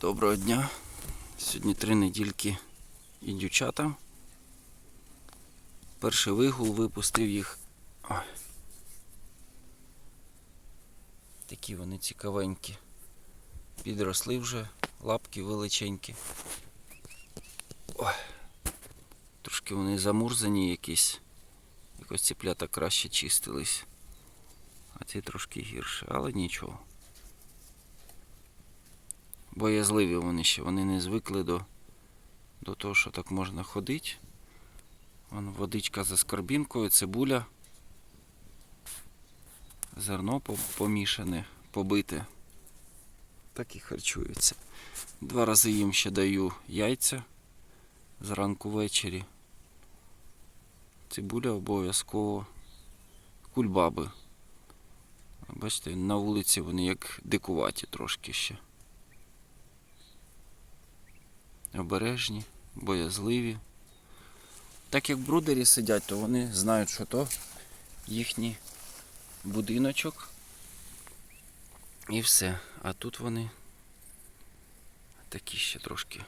Доброго дня. Сьогодні три недільки і дівчата. Перший вигул випустив їх. Ой. Такі вони цікавенькі. Підросли вже, лапки величенькі. Ой. Трошки вони замурзані якісь. Якось ціплята краще чистились. А ці трошки гірше, але нічого. Боязливі вони ще, вони не звикли до, до того, що так можна ходити. Вон водичка за скарбінкою, цибуля. Зерно помішане, побите. Так і харчуються. Два рази їм ще даю яйця зранку ввечері. Цибуля обов'язково. Кульбаби. Бачите, на вулиці вони як дикуваті трошки ще. Обережні, боязливі. Так як брудері сидять, то вони знають, що то їхній будиночок. І все. А тут вони такі ще трошки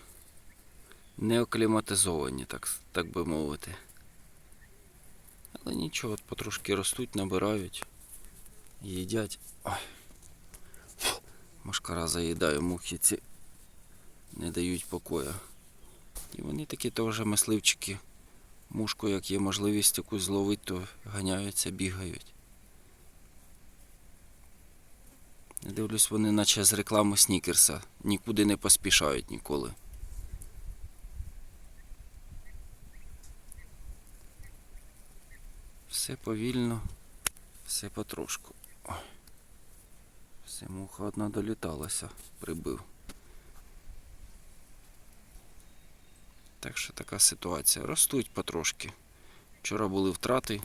неокліматизовані, так, так би мовити. Але нічого, от потрошки ростуть, набирають, їдять. Ой. Машкара заїдає мухи ці не дають покою. І вони такі теж мисливчики. Мушку, як є можливість якусь зловити, то ганяються, бігають. Я дивлюсь, вони наче з реклами Снікерса. Нікуди не поспішають ніколи. Все повільно, все потрошку. Ой. Все муха одна доліталася, прибив. Так що така ситуація. Ростуть потрошки. Вчора були втрати.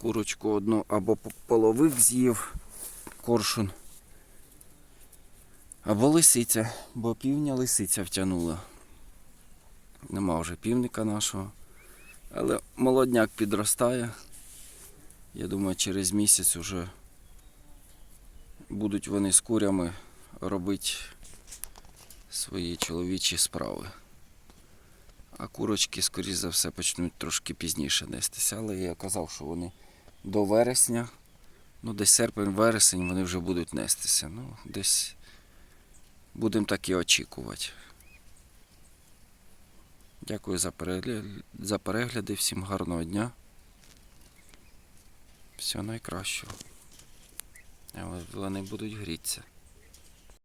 Курочку одну або половик з'їв коршун. Або лисиця, бо півня лисиця втягнула. Нема вже півника нашого. Але молодняк підростає. Я думаю, через місяць уже будуть вони з курями робити свої чоловічі справи. А курочки, скоріш за все, почнуть трошки пізніше нестися. Але я казав, що вони до вересня, ну десь серпень-вересень вони вже будуть нестися. Ну, десь будемо так і очікувати. Дякую за перегляд, за перегляди, всім гарного дня. Всього найкращого. Вони будуть грітися.